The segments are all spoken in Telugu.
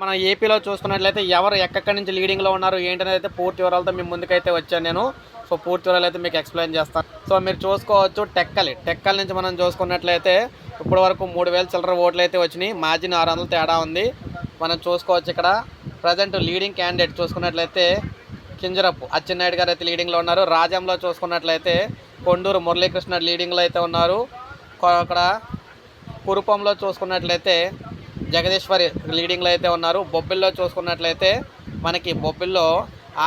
మనం ఏపీలో చూసుకున్నట్లయితే ఎవరు ఎక్కడి నుంచి లీడింగ్లో ఉన్నారు ఏంటనేది అయితే పూర్తి వివరాలతో మీ ముందుకైతే వచ్చాను నేను. సో పూర్తి వివరాలు అయితే మీకు ఎక్స్ప్లెయిన్ చేస్తాను. సో మీరు చూసుకోవచ్చు టెక్కలి. టెక్కల్ నుంచి మనం చూసుకున్నట్లయితే ఇప్పటి వరకు మూడు వేల చిల్లర ఓట్లు అయితే వచ్చినాయి. మార్జిన్ ఆరు వందలు తేడా ఉంది. మనం చూసుకోవచ్చు ఇక్కడ. ప్రజెంట్ లీడింగ్ క్యాండిడేట్ చూసుకున్నట్లయితే కింజరపు అచ్చెన్నాయుడు గారు అయితే లీడింగ్లో ఉన్నారు. రాజంలో చూసుకున్నట్లయితే కొండూరు మురళీకృష్ణ లీడింగ్లో అయితే ఉన్నారు. అక్కడ కురుపంలో చూసుకున్నట్లయితే జగదీశ్వరి లీడింగ్లో అయితే ఉన్నారు. బొబ్బిల్లో చూసుకున్నట్లయితే మనకి బొబ్బిల్లో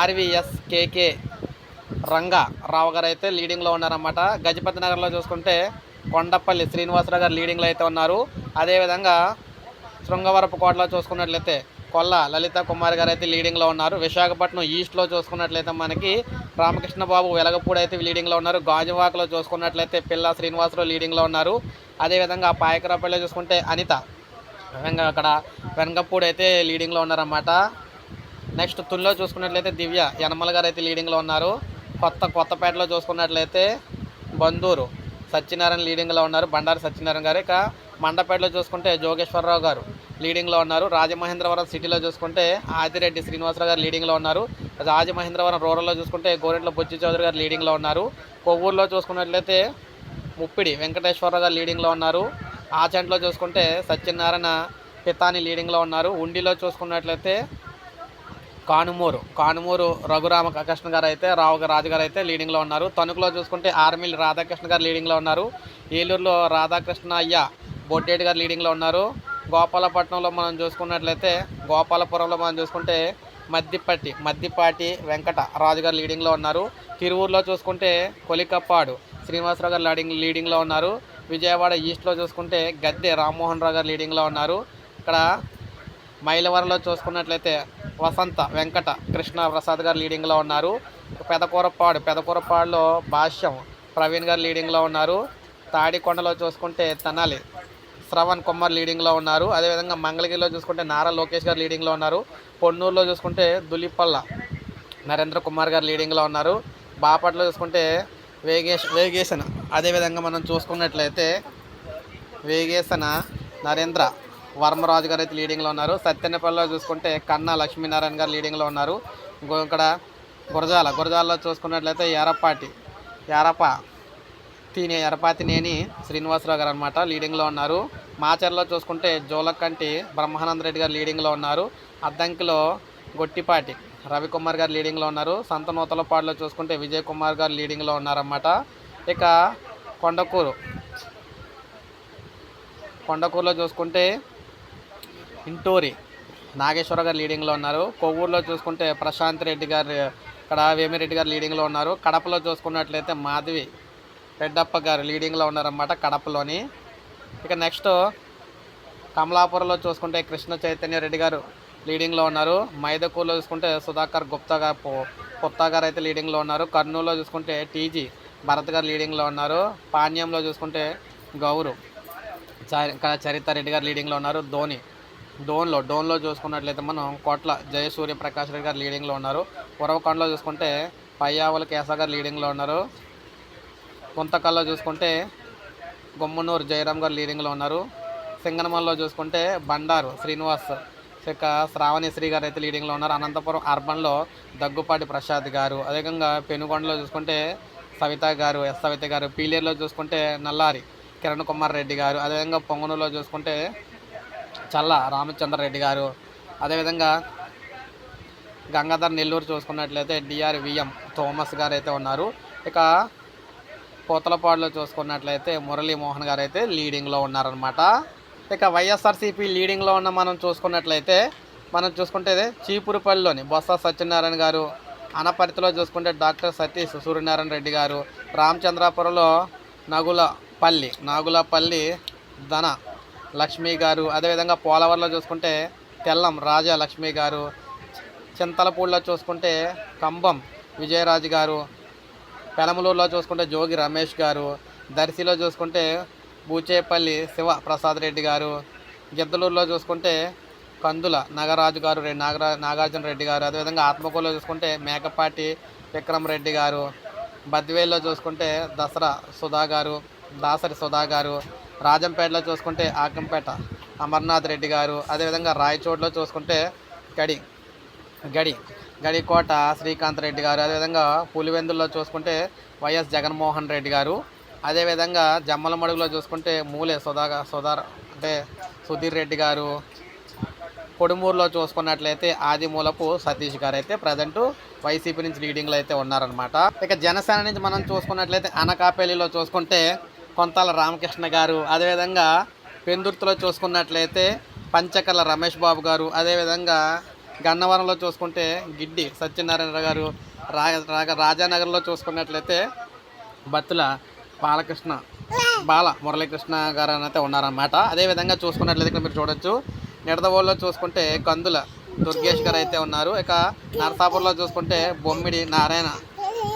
ఆర్వీఎస్ కేకే రంగా రావు గారు అయితే లీడింగ్లో ఉన్నారన్నమాట. గజపతి నగర్లో చూసుకుంటే కొండపల్లి శ్రీనివాసరావు గారు లీడింగ్లో అయితే ఉన్నారు. అదేవిధంగా శృంగవరపు కోటలో చూసుకున్నట్లయితే కొల్ల లలిత కుమార్ గారు అయితే లీడింగ్లో ఉన్నారు. విశాఖపట్నం ఈస్ట్లో చూసుకున్నట్లయితే మనకి రామకృష్ణ బాబు వెలగపూడి అయితే లీడింగ్లో ఉన్నారు. గాజువాకలో చూసుకున్నట్లయితే పిల్ల శ్రీనివాసరావు లీడింగ్లో ఉన్నారు. అదేవిధంగా పాయకరాపల్లిలో చూసుకుంటే అనిత విధంగా అక్కడ వెనకప్పుడు అయితే లీడింగ్లో ఉన్నారన్నమాట. నెక్స్ట్ తుల్లో చూసుకున్నట్లయితే దివ్య యనమల గారు అయితే లీడింగ్లో ఉన్నారు. కొత్త కొత్తపేటలో చూసుకున్నట్లయితే బందూరు సత్యనారాయణ లీడింగ్లో ఉన్నారు. బండారు సత్యనారాయణ గారు. ఇక మండపేటలో చూసుకుంటే జోగేశ్వరరావు గారు లీడింగ్లో ఉన్నారు. రాజమహేంద్రవరం సిటీలో చూసుకుంటే ఆదిరెడ్డి శ్రీనివాసరావు గారు లీడింగ్లో ఉన్నారు. రాజమహేంద్రవరం రూరల్లో చూసుకుంటే గోరెంట్ల బొచ్చి చౌదరి గారు లీడింగ్లో ఉన్నారు. కొవ్వూరులో చూసుకున్నట్లయితే ముప్పిడి వెంకటేశ్వరరావు గారు లీడింగ్లో ఉన్నారు. ఆచంట్లో చూసుకుంటే సత్యనారాయణ పితాని లీడింగ్లో ఉన్నారు. ఉండిలో చూసుకున్నట్లయితే కానుమూరు కానుమూరు రఘురామ కృష్ణ గారు అయితే రావు రాజుగారు గారు అయితే లీడింగ్లో ఉన్నారు. తణుకులో చూసుకుంటే ఆర్మీలు రాధాకృష్ణ గారు లీడింగ్లో ఉన్నారు. ఏలూరులో రాధాకృష్ణ అయ్య బొడ్డేటి గారు లీడింగ్లో ఉన్నారు. గోపాలపట్నంలో మనం చూసుకున్నట్లయితే గోపాలపురంలో మనం చూసుకుంటే మద్దిపట్టి మద్దిపాటి వెంకట రాజు గారు లీడింగ్లో ఉన్నారు. తిరువూరులో చూసుకుంటే కొలికప్పాడు శ్రీనివాసరావు గారు లీడింగ్ లీడింగ్లో ఉన్నారు. విజయవాడ ఈస్ట్లో చూసుకుంటే గద్దె రామ్మోహన్ రావు గారు లీడింగ్లో ఉన్నారు. ఇక్కడ మైలవరంలో చూసుకున్నట్లయితే వసంత వెంకట కృష్ణ ప్రసాద్ గారు లీడింగ్లో ఉన్నారు. పెదకూరపాడు పెదకూరపాడులో భాష్యం ప్రవీణ్ గారు లీడింగ్లో ఉన్నారు. తాడికొండలో చూసుకుంటే తెనాలి శ్రవణ్ కుమార్ లీడింగ్లో ఉన్నారు. అదేవిధంగా మంగళగిరిలో చూసుకుంటే నారా లోకేష్ గారు లీడింగ్లో ఉన్నారు. పొన్నూరులో చూసుకుంటే దులిపల్ల నరేంద్ర కుమార్ గారు లీడింగ్లో ఉన్నారు. బాపట్లో చూసుకుంటే వేగేష్ వేగేశన. అదేవిధంగా మనం చూసుకున్నట్లయితే వేగేసన నరేంద్ర వర్మరాజు గారు అయితే లీడింగ్లో ఉన్నారు. సత్యనపల్లిలో చూసుకుంటే కన్నా లక్ష్మీనారాయణ గారు లీడింగ్లో ఉన్నారు. ఇంకో ఇక్కడ గురజాల గురజాలలో చూసుకున్నట్లయితే ఎరపాటి ఎరప తినే ఎరపాతినేని శ్రీనివాసరావు గారు అనమాట లీడింగ్లో ఉన్నారు. మాచర్లో చూసుకుంటే జోలకంటి బ్రహ్మానంద రెడ్డి గారు లీడింగ్లో ఉన్నారు. అద్దంకిలో గొట్టిపాటి రవికుమార్ గారు లీడింగ్లో ఉన్నారు. సంత నూతలపాడులో చూసుకుంటే విజయ్ కుమార్ గారు లీడింగ్లో ఉన్నారన్నమాట. ఇక కొండకూరు. కొండకూరులో చూసుకుంటే ఇంటూరి నాగేశ్వర గారు లీడింగ్లో ఉన్నారు. కొవ్వూరులో చూసుకుంటే ప్రశాంత్ రెడ్డి గారు ఇక్కడ వేమిరెడ్డి గారు లీడింగ్లో ఉన్నారు. కడపలో చూసుకున్నట్లయితే మాధవి రెడ్డప్ప గారు లీడింగ్లో ఉన్నారన్నమాట కడపలోని. ఇక నెక్స్ట్ కమలాపురంలో చూసుకుంటే కృష్ణ చైతన్య రెడ్డి గారు లీడింగ్లో ఉన్నారు. మైదకూర్లో చూసుకుంటే సుధాకర్ గుప్తా గారు గుప్తా గారు అయితే లీడింగ్లో ఉన్నారు. కర్నూలులో చూసుకుంటే టీజీ భరత్ గారు లీడింగ్లో ఉన్నారు. పాణ్యంలో చూసుకుంటే గౌరు చ- చరిత రెడ్డి గారు లీడింగ్లో ఉన్నారు. ధోని డోన్లో డోన్లో చూసుకున్నట్లయితే మనం కోట్ల జయసూర్య ప్రకాష్ రెడ్డి గారు లీడింగ్లో ఉన్నారు. ఉరవకొండలో చూసుకుంటే పయ్యావుల కేశవ గారు లీడింగ్లో ఉన్నారు. గుంతకల్లో చూసుకుంటే గుమ్మనూరు జయరామ్ గారు లీడింగ్లో ఉన్నారు. సింగనమల్లో చూసుకుంటే బండారు శ్రీనివాస్ ఇక శ్రావణి శ్రీ గారు అయితే లీడింగ్లో ఉన్నారు. అనంతపురం అర్బన్లో దగ్గుపాటి ప్రసాద్ గారు అదేవిధంగా పెనుగొండలో చూసుకుంటే సవిత గారు ఎస్ సవిత గారు పీలేరులో చూసుకుంటే నల్లారి కిరణ్ కుమార్ రెడ్డి గారు అదేవిధంగా పొంగనూరులో చూసుకుంటే చల్ల రామచంద్ర రెడ్డి గారు అదేవిధంగా గంగాధర్ నెల్లూరు చూసుకున్నట్లయితే డిఆర్ విఎం థోమస్ గారు అయితే ఉన్నారు. ఇక పోతలపాడులో చూసుకున్నట్లయితే మురళీమోహన్ గారు అయితే లీడింగ్లో ఉన్నారనమాట ఇక వైఎస్ఆర్సీపీ లీడింగ్లో ఉన్న మనం చూసుకున్నట్లయితే మనం చూసుకుంటే చీపురుపల్లిలోని బొత్స సత్యనారాయణ గారు అనపర్తిలో చూసుకుంటే డాక్టర్ సతీష్ సూర్యనారాయణ రెడ్డి గారు రామచంద్రాపురంలో నగులపల్లి నాగులపల్లి ధన లక్ష్మి గారు అదేవిధంగా పోలవరంలో చూసుకుంటే తెల్లం రాజా లక్ష్మి గారు చింతలపూడిలో చూసుకుంటే కంబం విజయరాజు గారు పెనమలూరులో చూసుకుంటే జోగి రమేష్ గారు దర్శిలో చూసుకుంటే బూచేపల్లి శివ ప్రసాద్ రెడ్డి గారు గిద్దలూరులో చూసుకుంటే కందుల నాగరాజు గారు నాగరా నాగార్జున రెడ్డి గారు అదేవిధంగా ఆత్మకూరులో చూసుకుంటే మేకపాటి విక్రమ్ రెడ్డి గారు బద్వేల్లో చూసుకుంటే దసరా సుధా గారు దాసరి సుధా గారు రాజంపేటలో చూసుకుంటే ఆకంపేట అమర్నాథ్ రెడ్డి గారు అదేవిధంగా రాయచోట్లో చూసుకుంటే గడి గడి గడికోట శ్రీకాంత్ రెడ్డి గారు అదేవిధంగా పులివెందుల్లో చూసుకుంటే వైఎస్ జగన్మోహన్ రెడ్డి గారు అదేవిధంగా జమ్మల మడుగులో చూసుకుంటే మూలే సుధా సుధార్ అంటే సుధీర్ రెడ్డి గారు. కొడుమూరులో చూసుకున్నట్లయితే ఆదిమూలపు సతీష్ గారు అయితే ప్రజెంట్ వైసీపీ నుంచి లీడింగ్లో అయితే ఉన్నారనమాట ఇక జనసేన నుంచి మనం చూసుకున్నట్లయితే అనకాపల్లిలో చూసుకుంటే కొంతాల రామకృష్ణ గారు. అదేవిధంగా పెందుర్తిలో చూసుకున్నట్లయితే పంచకర్ల రమేష్ బాబు గారు. అదేవిధంగా గన్నవరంలో చూసుకుంటే గిడ్డి సత్యనారాయణ గారు. రా రాజానగర్లో చూసుకున్నట్లయితే బత్తుల బాలకృష్ణ బాల మురళీకృష్ణ గారు అని అయితే ఉన్నారన్నమాట అదేవిధంగా చూసుకున్నట్లయితే ఇక్కడ మీరు చూడొచ్చు. నిడదవోల్లో చూసుకుంటే కందుల దుర్గేష్ గారు అయితే ఉన్నారు. ఇక నరసాపూర్లో చూసుకుంటే బొమ్మిడి నారాయణ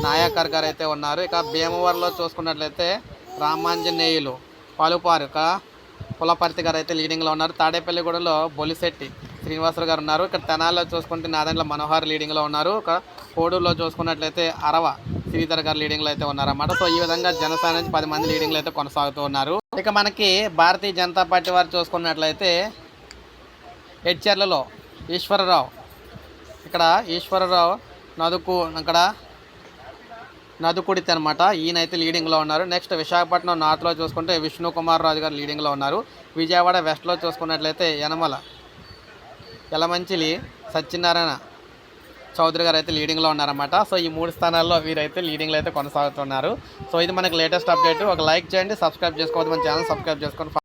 నాయకర్ గారు అయితే ఉన్నారు. ఇక భీమవరంలో చూసుకున్నట్లయితే రామాంజనేయులు పలుపారు ఇక పులపర్తి గారు అయితే లీడింగ్లో ఉన్నారు. తాడేపల్లిగూడలో బొలిశెట్టి శ్రీనివాసరావు గారు ఉన్నారు. ఇక్కడ తెనాల్లో చూసుకుంటే నాదండ్ల మనోహర్ లీడింగ్లో ఉన్నారు. ఇక కోడూరులో చూసుకున్నట్లయితే అరవ శ్రీధర్ గారు లీడింగ్లో అయితే ఉన్నారన్నమాట. సో ఈ విధంగా జనసేన నుంచి పది మంది లీడింగ్లో అయితే కొనసాగుతూ ఉన్నారు. ఇక మనకి భారతీయ జనతా పార్టీ వారు చూసుకున్నట్లయితే హెచ్ఆర్లలో ఈశ్వరరావు ఇక్కడ ఈశ్వరరావు నదుకు ఇక్కడ నదుకుడితే అనమాట ఈయన అయితే లీడింగ్లో ఉన్నారు. నెక్స్ట్ విశాఖపట్నం నార్త్లో చూసుకుంటే విష్ణు కుమార్ రాజు గారు లీడింగ్లో ఉన్నారు. విజయవాడ వెస్ట్లో చూసుకున్నట్లయితే యనమల యలమంచిలి సత్యనారాయణ చౌదరి గారు అయితే లీడింగ్లో ఉన్నారన్నమాట. సో ఈ మూడు స్థానాల్లో వీరైతే లీడింగ్లో అయితే కొనసాగుతున్నారు. సో ఇది మనకి లేటెస్ట్ అప్డేట్ ఒక లైక్ చేయండి సబ్స్క్రైబ్ చేసుకోవద్దు మన ఛానల్ సబ్స్క్రైబ్ చేసుకొని